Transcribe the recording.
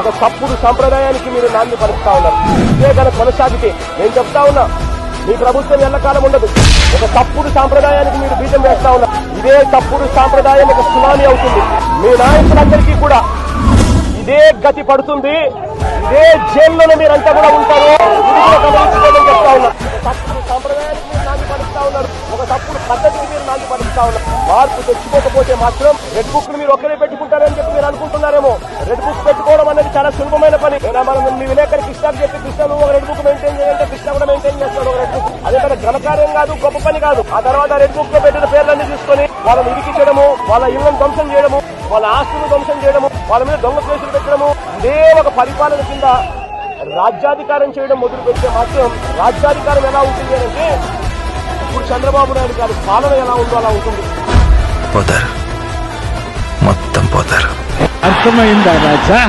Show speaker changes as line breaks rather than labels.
ఒక తప్పుడు సంప్రదాయానికి మీరు నాంది పలుకుతా ఉన్నారు. ఇదే కనుక కొనసాగితే నేను చెప్తా ఉన్నా మీ ప్రభుత్వం ఎల్లకాలం ఉండదు. ఒక తప్పుడు సాంప్రదాయానికి మీరు బీజం వేస్తా ఉన్నారు ఇదే తప్పుడు సాంప్రదాయం ఒక సునామీ అవుతుంది. మీ నాయకులందరికీ కూడా ఇదే గతి పడుతుంది. ఇదే జైల్లోనే మీరంతా కూడా ఉంటారు. గమనించుకోమని చెప్తా ఉన్నా. తప్పుడు సాంప్రదాయానికి మీరు నాంది ఉన్నారు. ఒక తప్పుడు పద్ధతికి మీరు నాంది పలుకుతా ఉన్నారు. మార్పు తెచ్చుకోకపోతే మాత్రం రెడ్ బుక్ మీరు ఒక్కరే పెట్టుకుంటారని చెప్పి మీరు అనేది చాలా సులభమైన పని. మనం మీ విలేకరి కృష్ణకు చెప్పి కృష్ణ నువ్వు ఒక రెడ్ బుక్ మెయింటైన్ చేయాలంటే కృష్ణ కూడా మెయింటైన్ చేస్తాడు ఒక రెడ్ బుక్ అదే కదా ఘనకార్యం కాదు గొప్ప పని కాదు. ఆ తర్వాత రెడ్ బుక్లో పెట్టిన పేర్లన్నీ తీసుకొని వాళ్ళని ఇరికించడము వాళ్ళ ఇళ్ళను ధ్వంసం చేయడము వాళ్ళ ఆస్తులను ధ్వంసం చేయడము వాళ్ళ మీద దొంగ కేసులు పెట్టడము ఇదే ఒక పరిపాలన కింద రాజ్యాధికారం చేయడం మొదలు పెడితే మాత్రం రాజ్యాధికారం ఎలా ఉంటుంది అంటే ఇప్పుడు చంద్రబాబు నాయుడు గారి పాలన ఎలా ఉందో అలా ఉంటుంది.
పోతారు. మొత్తం పోతారు.
అర్థమైందా రాజా?